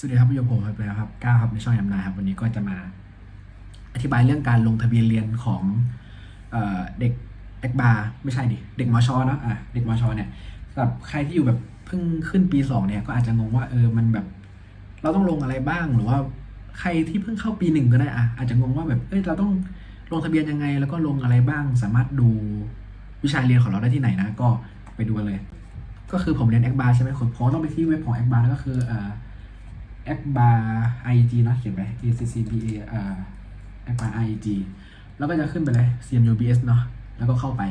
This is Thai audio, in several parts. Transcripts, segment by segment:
สวัสดีครับผู้ชมผมครับแล้วครับก้าวครับในช่องยำนาครับวันนี้ก็จะมา อธิบายเรื่องการลงทะเบียนเรียนของเออเด็กเด็กบาไม่ใช่ดิ เด็กมชเนะอะเด็กมชเนี่ยสำหรับใครที่อยู่แบบเพิ่งขึ้นปีสองเนี่ยก็อาจจะงงว่าเออมันแบบ เราต้องลงอะไรบ้างหรือว่าใครที่เพิ่งเข้าปีหนึ่งก็ได้อะอาจจะงงว่าแบบเอ้ยเราต้องลงทะเบียนยังไง แล้วก็ลงอะไรบ้าง สามารถดูวิชาเรียนของเราได้ที่ไหนนะ ก็ไปดูเลย ก็คือผมเรียนแอคบาร์ใช่ไหมผมต้องไปที่เว็บของแอคบาร์ก็คืออ่า แอคบาร์ IG นะเขียนไป A C C B A อ่าแอคบาร์ IG แล้วก็จะขึ้นไปเลย CMU BS เนาะแล้วก็เข้าไป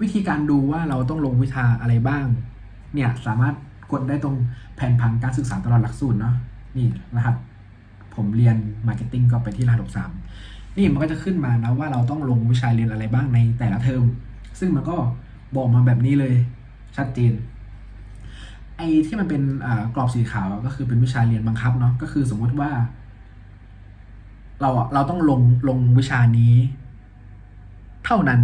วิธีการดูว่าเราต้องลงวิชาอะไรบ้าง เนี่ย สามารถกดได้ตรงแผนผังการศึกษาตลอดหลักสูตรเนาะนี่รหัสผมเรียน Marketing ก็ไปที่รหัส63 นี่มันก็จะขึ้นมานะว่าเราต้องลงวิชาเรียนอะไรบ้างในแต่ละเทอม ซึ่งมันก็บอกมาแบบนี้เลยชัดเจน อ้ที่มันเป็นกรอบสีขาวก็คือเป็นวิชาเรียนบังคับเนาะก็คือสมมติว่า เราเราต้องลงลงวิชานี้ เท่านั้น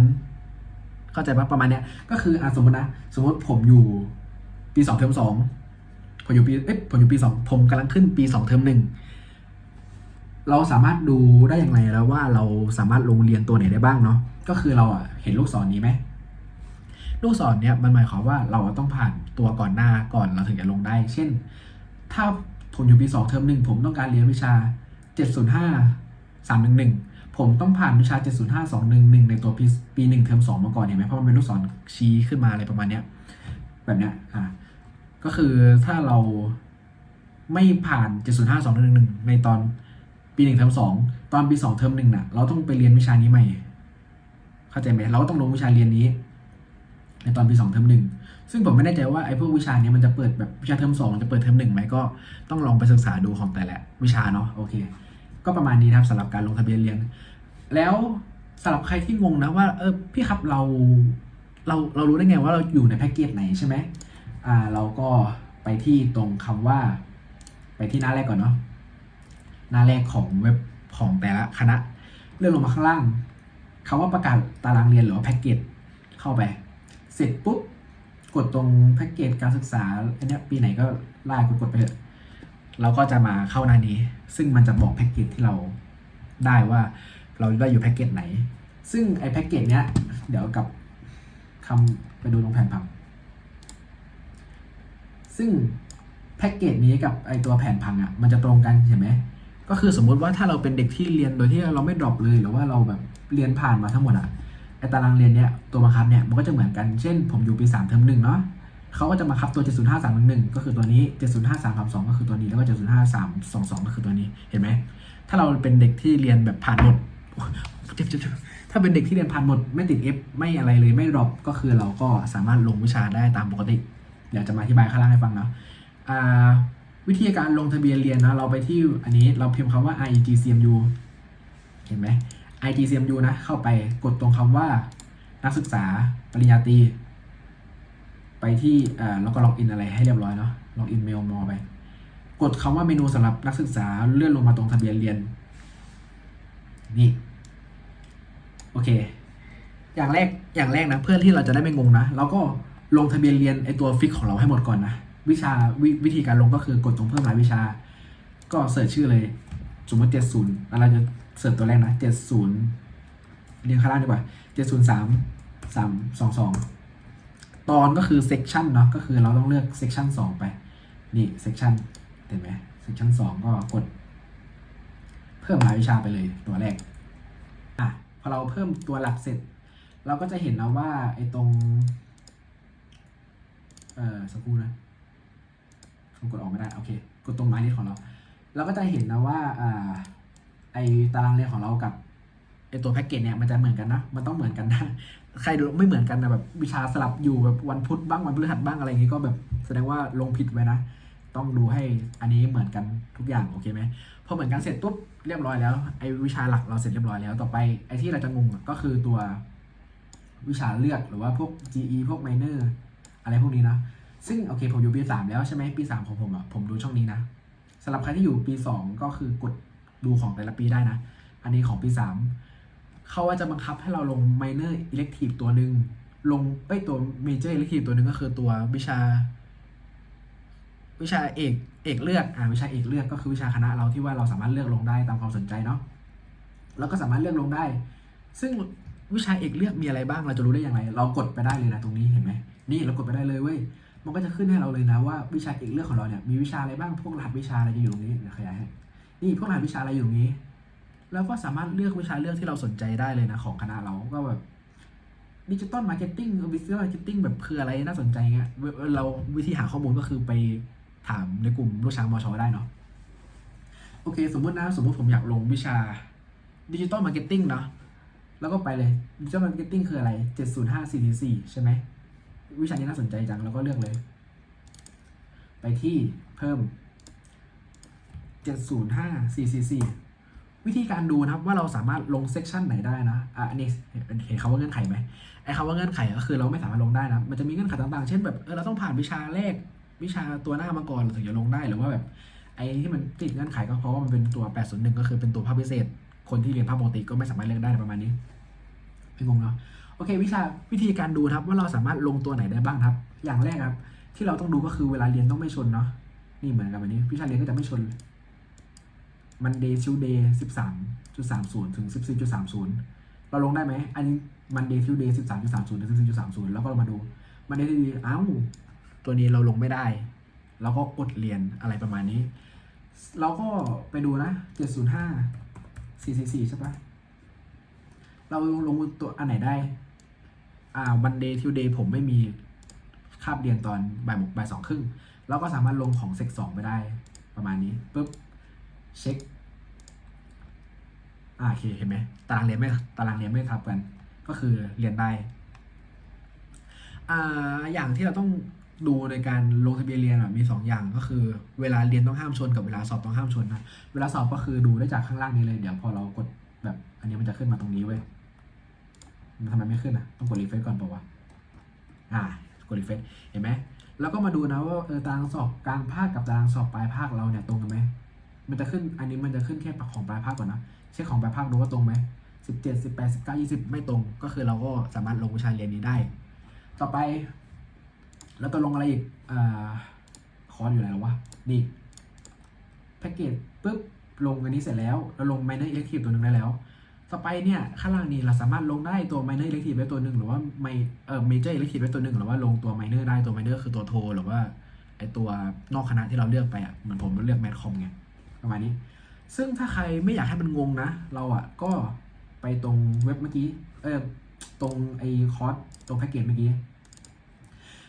เข้าใจปะประมาณเนี้ย ก็คืออสมมตินะสมมติผมอยู่ปีสองเทอมสองผมอยู่ปีเอ๊ะผมอยู่ปีสองผมกำลังขึ้นปีสองเทอมหนึ่งเราสามารถดูได้อย่างไรแล้วว่าเราสามารถลงเรียนตัวไหนได้บ้างเนาะก็คือเราอะเห็นลูกศรนี้ไหม ลูกศรเนี่ยมันหมายความว่าเราต้องผ่านตัวก่อนหน้าก่อนเราถึงจะลงได้ เช่น ถ้าผมอยู่ปีสองเทอมหนึ่งผมต้องการเรียนวิชา 705 311 ผมต้องผ่านวิชา 705 211 ในตัวปีปีหนึ่งเทอมสองมาก่อนเห็นไหมเพราะมันเป็นลูกศรชี้ขึ้นมาอะไรประมาณเนี้ยแบบเนี้ยอะก็คือถ้าเราไม่ผ่าน 705 211 ในตอนปีหนึ่งเทอมสองตอนปีสองเทอมหนึ่งน่ะเราต้องไปเรียนวิชานี้ใหม่ เข้าใจไหมเราก็ต้องลงวิชาเรียนนี้ ในตอนปีสองเทอมหนึ่งซึ่งผมไม่แน่ใจว่าไอ้พวกวิชาเนี้ยมันจะเปิดแบบวิชาเทอมสองจะเปิดเทอมหนึ่งไหมก็ต้องลองไปศึกษาดูของแต่ละวิชาเนาะโอเค ก็ประมาณนี้นะครับสำหรับการลงทะเบียนเรียน แล้วสำหรับใครที่งงนะว่าเออพี่ครับเราเราเรารู้ได้ไงว่าเราอยู่ในแพ็กเกจไหนใช่ไหมอ่าเราก็ไปที่ตรงคำว่า ไปที่หน้าแรกก่อนเนาะหน้าแรกของเว็บของแต่ละคณะ เลื่อนลงมาข้างล่างคำว่าประกาศตารางเรียนหรือว่าแพ็กเกจเข้าไป สร็จปุ๊บกดตรงแพ็กเกจการศึกษาอันนี้ปีไหนก็ไล่กดกดไปเถอะเราก็จะมาเข้าหน้านี้ ซึ่งมันจะบอกแพ็กเกจที่เราได้ว่าเราได้อยู่แพ็กเกจไหน ซึ่งไอ้แพ็กเกจเนี้ย เดี๋ยวกับคำไปดูตรงแผนผัง ซึ่งแพ็กเกจนี้กับไอตัวแผนพังอะ่ะมันจะตรงกันเห็นไหมก็คือสมมุติว่าถ้าเราเป็นเด็กที่เรียนโดยที่เราไม่ดรอปเลย หรือว่าเราแบบเรียนผ่านมาทั้งหมดอะ่ะ ไอตารางเรียนเนี้ยตัวบังคับเนี่ยมันก็จะเหมือนกัน เช่น ผมอยู่ปีสามเทอมหนึ่งเนาะเขาก็จะมาคับตัว 705 311ก็คือตัวนี้ 705 332 ก็คือตัวนี้ แล้วก็ 705 322 ก็คือตัวนี้ เห็นไหม ถ้าเราเป็นเด็กที่เรียนแบบผ่านหมดเจ็บเจ็บเจ็บถ้าเป็นเด็กที่เรียนผ่านหมด ไม่ติด F ไม่อะไรเลย ไม่ดรอป ก็คือเราก็สามารถลงวิชาได้ตามปกติ เดี๋ยวจะมาอธิบายข้างล่างให้ฟังเนาะวิธีการลงทะเบียนเรียนนะ เราไปที่อันนี้ เราพิมพ์คำว่า IEGCMU เห็นไหม IGCMU นะ เข้าไปกดตรงคำว่านักศึกษาปริญญาตรีไปที่เออแล้วก็ล็อกอินอะไรให้เรียบร้อยเนาะล็อกอินเมลมอไป กดคำว่าเมนูสำหรับนักศึกษาเลื่อนลงมาตรงทะเบียนเรียน นี่ โอเค อย่างแรกอย่างแรกนะ เพื่อที่เราจะได้ไม่งงนะเราก็ลงทะเบียนเรียนไอตัวฟิกของเราให้หมดก่อนนะวิชาววิธีการลงก็คือกดตรงเพิ่มรายวิชา ก็เสิร์ชชื่อเลย สมมติเจ็ดศูนย์เราจะ เสิร์ชตัวแรกนะเจ็ดศูนย์เรียงข้างล่างดีกว่าเจ็ดศูนย์สามสามสองสองตอนก็คือเซกชันเนาะก็คือเราต้องเลือกเซกชันสองไป นี่เซกชันเห็นไหมเซกชันสองก็กด เพิ่มรายวิชาไปเลยตัวแรกอะพอเราเพิ่มตัวหลักเสร็จ เราก็จะเห็นนะว่าไอ้ตรง เอ่อสักครู่นะผมกดออกไม่ได้ โอเค กดตรงไม้นี้ของเรา เราก็จะเห็นนะว่าอ่า ไอตารางเรียนของเรากับไอตัวแพ็กเกจเนี่ยมันจะเหมือนกันนะ มันต้องเหมือนกันนะใครดูไม่เหมือนกันนะแบบวิชาสลับอยู่แบบวันพุธบ้างวันพฤหัสบ้างอะไรอย่างงี้ก็แบบแสดงว่าลงผิดไว้นะ ต้องดูให้อันนี้เหมือนกันทุกอย่างโอเคไหมพอเหมือนกันเสร็จปุ๊บเรียบร้อยแล้วไอวิชาหลักเราเสร็จเรียบร้อยแล้วต่อไปไอที่เราจะงงก็คือตัววิชาเลือกหรือว่าพวก GE พวก minor อะไรพวกนี้นะ ซึ่งโอเคผมอยู่ปีสามแล้วใช่ไหมปีสามของผมอะผมดูช่องนี้นะสำหรับใครที่อยู่ปีสองก็คือกด ดูของแต่ละปีได้นะ อันนี้ของปีสามเขาว่าจะบังคับให้เราลง minor elective ตัวหนึ่งลงเอ้ยตัว major elective ตัวหนึ่งก็คือตัววิชา วิชาเอกเอกเลือกอ่าวิชาเอกเลือกก็คือวิชาคณะเราที่ว่าเราสามารถเลือกลงได้ตามความสนใจเนาะแล้วก็สามารถเลือกลงได้ ซึ่งวิชาเอกเลือกมีอะไรบ้างเราจะรู้ได้อย่างไร เรากดไปได้เลยนะตรงนี้เห็นไหมนี่เรากดไปได้เลยเว้ยมันก็จะขึ้นให้เราเลยนะว่าวิชาเอกเลือกของเราเนี่ยมีวิชาอะไรบ้างพวกรหัสวิชาอะไรจะอยู่ตรงนี้เดี๋ยวขยายให้ นี่พวกรหัสวิชาอะไรอยู่งนี้ แล้วก็สามารถเลือกวิชาเลือกที่เราสนใจได้เลยนะของคณะเราก็แบบดิจิตอลมาร์เก็ตติ้งวิจิตอลมาร์เก็ตติ้งแบบคืออะไรน่าสนใจเงี้ยเวเราวิธีหาข้อมูลก็คือไปถามในกลุ่มลูกช้างมอชอได้เนาะโอเค สมมตินะสมมติผมอยากลงวิชาดิจิตอลมาร์เก็ตติ้งเนาะแล้วก็ไปเลยดิจิตอลมาร์เก็ตติ้งคืออะไรเจ็ดศูนย์ห้าสี่สี่ใช่ไหม วิชานี้น่าสนใจจัง แล้วก็เลือกเลย ไปที่เพิ่ม เจ็ดศูนย์ห้าสี่สี่สี่วิธีการดูนะครับว่าเราสามารถลงเซกชันไหนได้นะอะอันนี้เห็นเห็นคำว่าเงื่อนไขไหมไอ้คำว่าเงื่อนไขก็คือเราไม่สามารถลงได้นะ มันจะมีเงื่อนไขต่างๆ เช่นแบบเออเราต้องผ่านวิชาแรกวิชาตัวหน้ามาก่อนเราถึงจะลงได้หรือว่าแบบไอ้ที่มันติดเงื่อนไขก็เพราะว่ามันเป็นตัว 801 ก็คือเป็นตัวภาคพิเศษ คนที่เรียนภาคปกติก็ไม่สามารถเลือกได้ประมาณนี้ไม่งงเนาะโอเค วิชาวิธีการดูนะครับว่าเราสามารถลงตัวไหนได้บ้างครับ อย่างแรกครับ ที่เราต้องดูก็คือเวลาเรียนต้องไม่ชนเนาะนี่เหมือนกันแบบนี้ วิชาเรียนก็จะไม่ชน มันเดย์ทิวเดย์สิบสามจุดสามศูนย์ถึงสิบสี่จุดสามศูนย์เราลงได้ไหม อันนี้มันเดย์ทิวเดย์สิบสามจุดสามศูนย์ถึงสิบสี่จุดสามศูนย์แล้วก็เรามาดูมันเดย์ทิวเดย์อ้าวตัวนี้เราลงไม่ได้แล้วก็อดเรียนอะไรประมาณนี้ เราก็ไปดูนะเจ็ดศูนย์ห้าสี่สี่สี่ใช่ปะเราลงตัวอันไหนได้ อ่าวันเดย์ทิวเดย์ผมไม่มีคาบเรียนตอนบ่ายโมงบ่ายสองครึ่งเราก็สามารถลงของเซกสองไปได้ประมาณนี้ปุ๊บ เช็คอ่าโอเคเห็นไหมตารางเรียนไม่ตารางเรียนไม่ทับกัน ก็คือเรียนได้อ่าอย่างที่เราต้องดูในการลงทะเบียนเรียนมีสองอย่างก็คือ เวลาเรียนต้องห้ามชนกับเวลาสอบต้องห้ามชนนะเวลาสอบก็คือดูได้จากข้างล่างนี้เลยเดี๋ยวพอเรากดแบบอันนี้มันจะขึ้นมาตรงนี้เว้ยมันทำไมไม่ขึ้นอะต้องกดรีเฟซก่อนเปล่าวะอ่ากดรีเฟซเห็นไหมแล้วก็มาดูนะว่าเออตารางสอบกลางภาคกับตารางสอบปลายภาคเราเนี่ยตรงกันไหม มันจะขึ้นอันนี้มันจะขึ้นแค่ของปลายภาคก่อนนะเช็คของปลายภาคดูว่าตรงไหมสิบเจ็ดสิบแปดสิบเก้ายี่สิบไม่ตรง ก็คือเราก็สามารถลงวิชาเรียนนี้ได้ ต่อไป แล้วตัวลงอะไรอีกอ่าคอร์สอยู่ไหนแล้ววะนี่แพ็กเกจปุ๊บลงอันนี้เสร็จแล้วเราลง minor elective ตัวหนึ่งได้แล้ว ต่อไปเนี่ยข้างล่างนี้เราสามารถลงได้ตัว minor elective ไว้ตัวหนึ่งหรือว่าไม่เอ่อ major elective ไว้ตัวหนึ่งหรือว่าลงตัว minor ได้ตัว minor คือตัวโท หรือว่าไอตัวนอกคณะที่เราเลือกไปอะเหมือนผมเลือกแมทคอมไง ประมาณนี้ ซึ่งถ้าใครไม่อยากให้มันงงนะ เราอะก็ไปตรงเว็บเมื่อกี้ เออตรงไอคอร์สตรงแพ็กเกจเมื่อกี้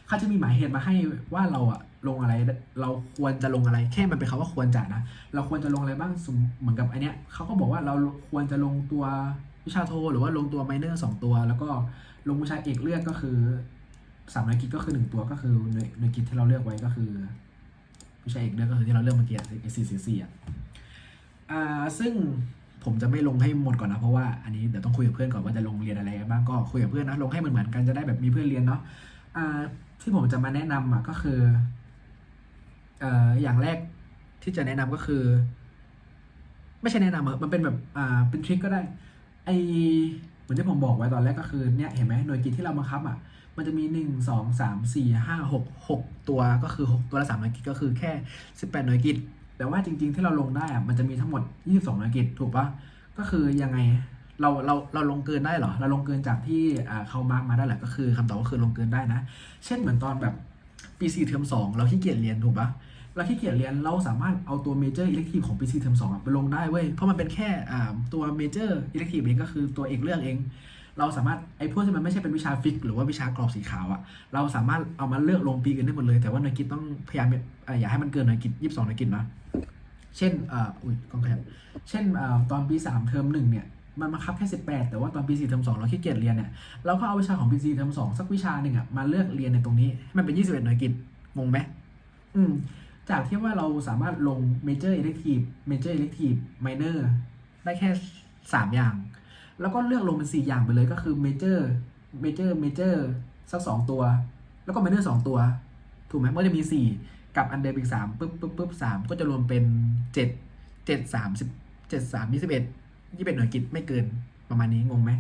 เขาจะมีหมายเหตุมาให้ว่าเราอะลงอะไร เราควรจะลงอะไร แค่มันเป็นคำว่าควรจะนะ เราควรจะลงอะไรบ้างสมเหมือนกับอันเนี้ยเขาก็บอกว่าเราควรจะลงตัววิชาโท หรือว่าลงตัวไมเนอร์สองตัว แล้วก็ลงวิชาเอกเลือกก็คือสามหน่วยกิจก็คือหนึ่งตัวก็คือหน่วยหน่วยกิจที่เราเลือกไว้ก็คือ วิชาเอกเลือกก็คือที่เราเลือกเมื่อกี้สี่สี่อะอ่าซึ่งผมจะไม่ลงให้หมดก่อนนะ เพราะว่าอันนี้เดี๋ยวต้องคุยกับเพื่อนก่อนว่าจะลงเรียนอะไรบ้างก็คุยกับเพื่อนนะลงให้เหมือนเหมือนกันจะได้แบบมีเพื่อนเรียนเนาะอ่าที่ผมจะมาแนะนำอะก็คือเอ่ออย่างแรกที่จะแนะนำก็คือ ไม่ใช่แนะนำอะมันเป็นแบบอ่าเป็นทริคก็ได้ไอเหมือนที่ผมบอกไว้ตอนแรกก็คือเนี่ยเห็นไหมหน่วยกิจที่เราบังคับอะ มันจะมีหนึ่งสองสามสี่ห้าหกหกตัวก็คือหกตัวละสามหน่วยกิจก็คือแค่สิบแปดหน่วยกิจแต่ว่าจริง ๆ ที่เราลงได้อะมันจะมีทั้งหมด 22 หน่วยกิจถูกปะก็คือยังไงเราเราเราลงเกินได้เหรอ เราลงเกินจากที่เขามาร์กมาได้แหละก็คือคำตอบก็คือลงเกินได้นะ เช่นเหมือนตอนแบบปี4เทอม2เราขี้เกียจเรียนถูกปะเราขี้เกียจเรียนเราสามารถเอาตัวเมเจอร์อิเล็กทีฟของปี4เทอม2อะไปลงได้เว้ยเพราะมันเป็นแค่ตัวเมเจอร์อิเล็กทีฟเองก็คือตัวเอกเรื่องเอง เราสามารถไอ้พวกที่มันไม่ใช่เป็นวิชาฟิก หรือว่าวิชากรอบสีขาวอะเราสามารถเอามาเลือกลงปีกันได้หมดเลย แต่ว่าหน่วยกิจต้องพยายามอย่าให้มันเกินหน่วยกิจ22หน่วยกิจนะเช่นอ่าอุ้ยกล้องขยับเช่นอ่าตอนปีสามเทอมหนึ่งเนี่ยมันบังคับแค่สิบแปดแต่ว่าตอนปีสี่เทอมสองเราขี้เกียจเรียนเนี่ยเราก็เอาวิชาของปีสี่เทอมสองสักวิชาหนึ่งอะมาเลือกเรียนในตรงนี้ให้มันเป็นยี่สิบเอ็ดหน่วยกิจงงไหมอืมจากที่ว่าเราสามารถลง major elective major elective minor ได้แค่สามอย่าง แล้วก็เลือกลงเป็นสี่อย่างไปเลยก็คือ major major major สักสองตัว แล้วก็ minor สองตัว ถูกไหมเมันก็จะมีสี่กับอันเดิมอีกสามปุ๊บปุ๊บปุ๊บสามก็จะรวมเป็นเจ็ดเจ็ดสามสิบเจ็ดสามยี่สิบเอ็ดยี่สิบเอ็ดหน่วยกิจไม่เกินประมาณนี้งงไหม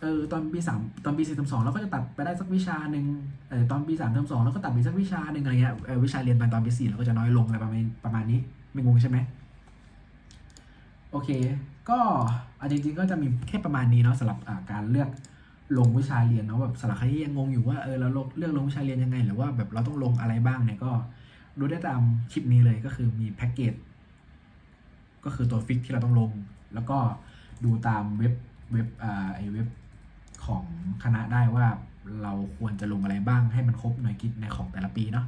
เออตอนปีสามตอนปีสี่เทอมสองเราก็จะตัดไปได้สักวิชาหนึ่งเออตอนปีสามเทอมสองเราก็ตัดไปสักวิชาหนึ่งอะไรเงี้ยเออวิชาเรียนตอนตอนปีสี่เราก็จะน้อยลงอะไรประมาณประมาณนี้ไม่งงใช่ไหม โอเค ก็เอาจริงๆก็จะมีแค่ประมาณนี้เนาะสำหรับการเลือกลงวิชาเรียนเนาะแบบสำหรับใครที่ยังงงอยู่ว่าเออเราเลือกลงวิชาเรียนยังไง หรือว่าแบบเราต้องลงอะไรบ้างเนี่ยก็ดูได้ตามคลิปนี้เลยก็คือมีแพ็กเกจก็คือตัวฟิกที่เราต้องลง แล้วก็ดูตามเว็บเว็บอ่าไอเว็บของคณะได้ว่าเราควรจะลงอะไรบ้างให้มันครบหน่วยกิจในของแต่ละปีเนาะ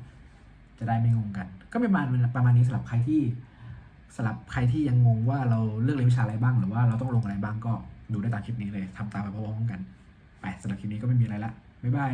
จะได้ไม่งงกัน ก็ประมาณประมาณนี้สำหรับใครที่ สำหรับใครที่ยังงงว่าเราเลือกเรียนวิชาอะไรบ้าง หรือว่าเราต้องลงอะไรบ้างก็ดูได้ตามคลิปนี้เลยทำตามไปพร้อมๆกัน ไปสำหรับคลิปนี้ก็ไม่มีอะไรละบ๊ายบาย